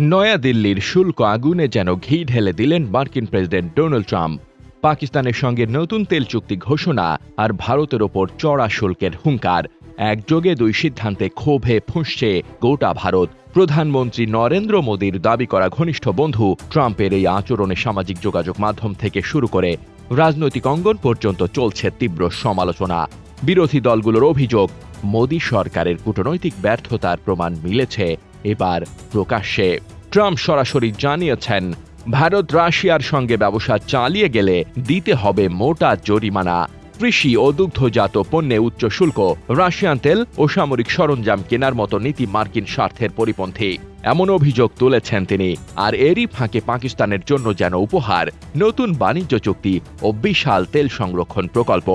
নয়াদিল্লির শুল্ক আগুনে যেন ঘি ঢেলে দিলেন মার্কিন প্রেসিডেন্ট ডোনাল্ড ট্রাম্প। পাকিস্তানের সঙ্গে নতুন তেল চুক্তি ঘোষণা আর ভারতের ওপর চড়া শুল্কের হুঙ্কার। একযোগে দুই সিদ্ধান্তে ক্ষোভে ফুঁসছে গোটা ভারত। প্রধানমন্ত্রী নরেন্দ্র মোদীর দাবি করা ঘনিষ্ঠ বন্ধু ট্রাম্পের এই আচরণে সামাজিক যোগাযোগ মাধ্যম থেকে শুরু করে রাজনৈতিক অঙ্গন পর্যন্ত চলছে তীব্র সমালোচনা। বিরোধী দলগুলোর অভিযোগ, মোদী সরকারের কূটনৈতিক ব্যর্থতার প্রমাণ মিলেছে। এবার প্রকাশ্যে। ট্রাম্প সরাসরি জানিয়েছেন, ভারত রাশিয়ার সঙ্গে ব্যবসা চালিয়ে গেলে দিতে হবে মোটা জরিমানা। কৃষি ও দুগ্ধজাত পণ্যে উচ্চ শুল্ক, রাশিয়ান তেল ও সামরিক সরঞ্জাম কেনার মতো নীতি মার্কিন স্বার্থের পরিপন্থী। এমন অভিযোগ তুলেছেন তিনি, আর এরই ফাঁকে পাকিস্তানের জন্য যেন উপহার, নতুন বাণিজ্য চুক্তি ও বিশাল তেল সংরক্ষণ প্রকল্প।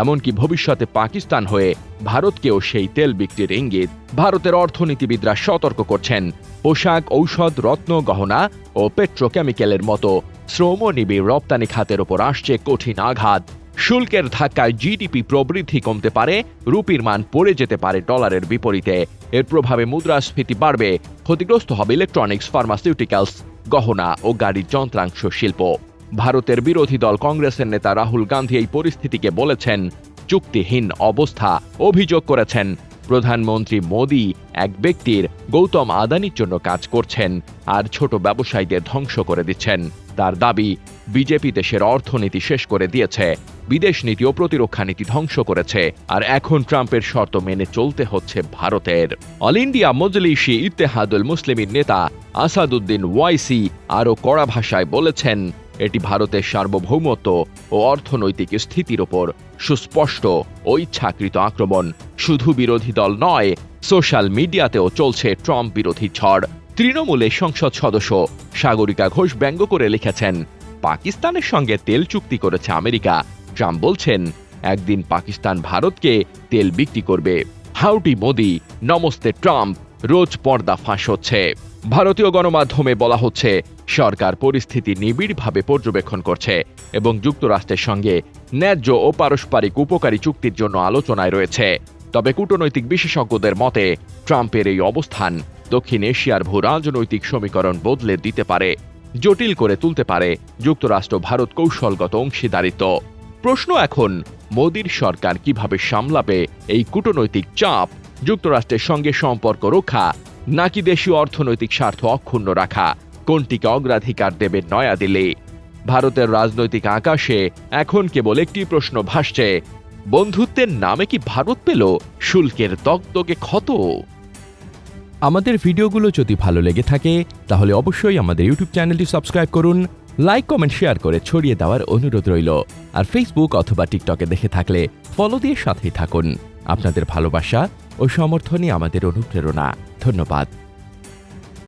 এমনকি ভবিষ্যতে পাকিস্তান হয়ে ভারতকেও সেই তেল বিক্রির ইঙ্গিত ভারতের অর্থনীতিবিদরা সতর্ক করছেন। পোশাক, ঔষধ, রত্ন, গহনা ও পেট্রোকেমিক্যালের মতো শ্রমনিবিড় রপ্তানি খাতের ওপর আসছে কঠিন আঘাত। শুল্কের ধাক্কায় জিডিপি প্রবৃদ্ধি কমতে পারে, রুপির মান পড়ে যেতে পারে ডলারের বিপরীতে। এর প্রভাবে মুদ্রাস্ফীতি বাড়বে, ক্ষতিগ্রস্ত হবে ইলেকট্রনিক্স ফার্মাসিউটিক্যালস গহনা ও গাড়ির যন্ত্রাংশ শিল্প। ভারতের বিরোধী দল কংগ্রেসের নেতা রাহুল গান্ধী এই পরিস্থিতিকে বলেছেন, চুক্তিহীন অবস্থা অভিযোগ করেছেন। প্রধানমন্ত্রী মোদী এক ব্যক্তির গৌতম আদানির জন্য কাজ করছেন আর ছোট ব্যবসায়ীদের ধ্বংস করে দিচ্ছেন। তার দাবি, বিজেপি দেশের অর্থনীতি শেষ করে দিয়েছে, বিদেশ নীতি ও প্রতিরক্ষা নীতি ধ্বংস করেছে, আর এখন ট্রাম্পের শর্ত মেনে চলতে হচ্ছে ভারতের। অল ইন্ডিয়া মজলিসি ইত্তেহাদুল মুসলিমের নেতা আসাদুদ্দিন ওয়াইসি আরও কড়া ভাষায় বলেছেন এটি ভারতের সার্বভৌমত্ব ও অর্থনৈতিক স্থিতির ওপর সুস্পষ্ট ও ইচ্ছাকৃত আক্রমণ। শুধু বিরোধী দল নয়, সোশ্যাল মিডিয়াতেও চলছে ট্রাম্প বিরোধী ঝড়। তৃণমূলের সংসদ সদস্য সাগরিকা ঘোষ ব্যঙ্গ করে লিখেছেন, পাকিস্তানের সঙ্গে তেল চুক্তি করেছে আমেরিকা। ট্রাম্প বলছেন, একদিন পাকিস্তান ভারতকে তেল বিক্রি করবে। হাউটি মোদি, নমস্তে ট্রাম্প, রোজ পর্দা ফাঁস হচ্ছে। ভারতীয় গণমাধ্যমে বলা হচ্ছে, সরকার পরিস্থিতি নিবিড়ভাবে পর্যবেক্ষণ করছে এবং যুক্তরাষ্ট্রের সঙ্গে ন্যায্য ও পারস্পরিক উপকারী চুক্তির জন্য আলোচনায় রয়েছে। তবে কূটনৈতিক বিশেষজ্ঞদের মতে, ট্রাম্পের এই অবস্থান দক্ষিণ এশিয়ার ভূ রাজনৈতিক সমীকরণ বদলে দিতে পারে, জটিল করে তুলতে পারে যুক্তরাষ্ট্র ভারত কৌশলগত অংশীদারিত্ব। প্রশ্ন এখন, মোদীর সরকার কীভাবে সামলাবে এই কূটনৈতিক চাপ, যুক্তরাষ্ট্রের সঙ্গে সম্পর্ক রক্ষা নাকি দেশীয় অর্থনৈতিক স্বার্থ অক্ষুণ্ণ রাখা? কোনটিকে অগ্রাধিকার দেবে নয়াদিল্লি? ভারতের রাজনৈতিক আকাশে এখন কেবল একটি প্রশ্ন ভাসছে, বন্ধুত্বের নামে কি ভারত পেল শুল্কের দগদগে ক্ষত? আমাদের ভিডিওগুলো যদি ভালো লেগে থাকে, তাহলে অবশ্যই আমাদের ইউটিউব চ্যানেলটি সাবস্ক্রাইব করুন, লাইক, কমেন্ট, শেয়ার করে ছড়িয়ে দেওয়ার অনুরোধ রইল। আর ফেসবুক অথবা টিকটকে দেখে থাকলে ফলো দিয়ে সাথেই থাকুন। আপনাদের ভালোবাসা ও সমর্থনই আমাদের অনুপ্রেরণা। ধন্যবাদ।